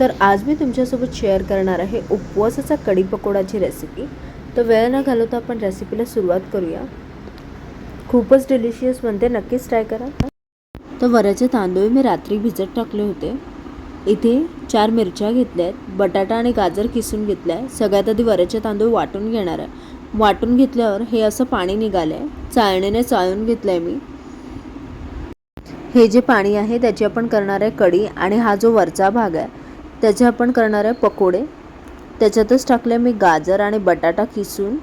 तर आज मी तुमच्यासोबत शेअर करणार आहे उपवासाचा कढी पकोडाची रेसिपी तर वेळ न घालवता आपण रेसिपीला सुरुवात करूया. खूपच डिलिशियस बनते नक्कीच ट्राय करा. तर वऱ्याचे तांदूळ मी रात्री भिजत टाकले होते. इथे चार मिरच्या घेतल्या आहेत बटाटा आणि गाजर किसून घेतला आहे सगळ्यात आधी वऱ्याचे तांदूळ वाटून घेणार आहे. वाटून घेतल्यावर हे असं पाणी निघालं आहे चाळणीने चाळून घेतलं आहे मी. हे जे पाणी आहे त्याची आपण करणार आहे कढी आणि हा जो वरचा भाग आहे त्याचे आपण करणार आहे पकोडे. त्याच्यातच टाकले मी गाजर आणि बटाटा किसून.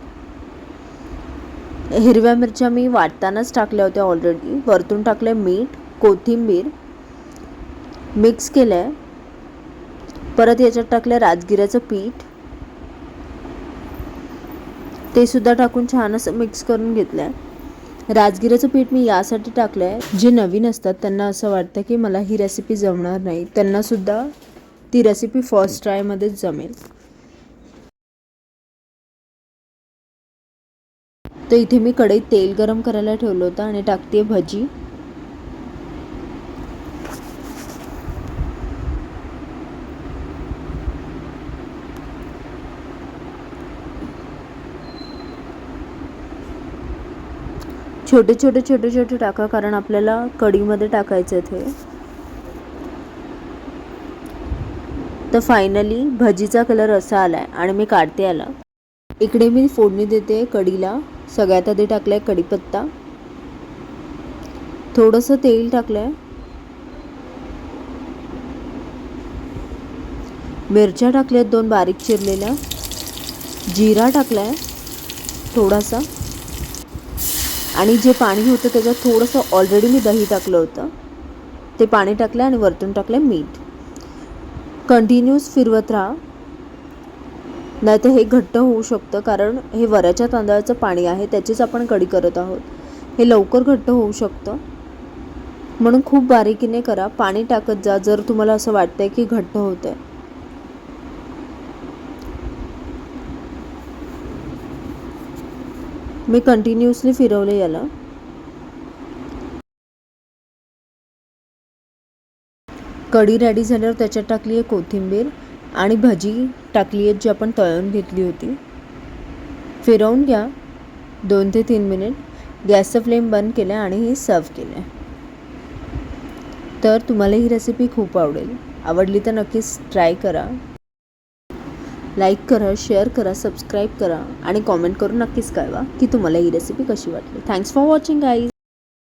हिरव्या मिरच्या मी वाटतानाच टाकल्या होत्या ऑलरेडी वरतून टाकले मीठ कोथिंबीर. मिक्स केलं आहे परत याच्यात टाकलं राजगिऱ्याचं पीठ. ते सुद्धा टाकून छान असं मिक्स करून घेतलं आहे राजगिऱ्याचं पीठ मी यासाठी टाकलं आहे जे नवीन असतात त्यांना असं वाटतं की मला ही रेसिपी जमणार नाही. त्यांनासुद्धा ती रेसिपी फर्स्ट ट्रायमध्येच जमेल. तर इथे मी कढईत तेल गरम करायला ठेवलं होतं आणि टाकते भजी. छोटे छोटे छोटे छोटे टाका कारण आपल्याला कढीमध्ये टाकायचं आहे ते तर फायनली भजीचा कलर असा आला आहे आणि मी काढते आला इकडे मी फोडणी देते कढीला. सगळ्यात आधी टाकलं आहे कढीपत्ता. थोडंसं तेल टाकलं आहे मिरच्या टाकल्या आहेत दोन बारीक चिरलेल्या. जिरा टाकला आहे थोडासा. आणि जे पाणी होतं त्याच्यात थोडंसं ऑलरेडी मी दही टाकलं होतं. ते पाणी टाकलं आणि वरतून टाकलं मीठ. कंटिन्यूस फिरवत राहा. नाही तर हे घट्ट होऊ शकतं कारण हे वऱ्याच्या तांदळाचं पाणी आहे त्याचीच आपण कढी करत आहोत. हे लवकर घट्ट होऊ शकतं. म्हणून खूप बारीकीने करा. पाणी टाकत जा जर तुम्हाला असं वाटतंय की घट्ट होत आहे मी कंटिन्युअसली फिरवले याला. कढी रेडी झाल्यावर त्याच्यात टाकली आहे कोथिंबीर आणि भजी टाकली आहे जी आपण तळून घेतली होती. फिरवून घ्या. दोन ते तीन मिनिट गॅसचं फ्लेम बंद केलं आणि ही सर्व केलं तर तुम्हाला ही रेसिपी खूप आवडेल. आवडली तर नक्कीच ट्राय करा. लाईक करा शेअर करा सबस्क्राईब करा आणि कॉमेंट करून नक्कीच कळवा की तुम्हाला ही रेसिपी कशी वाटली. Thanks for watching guys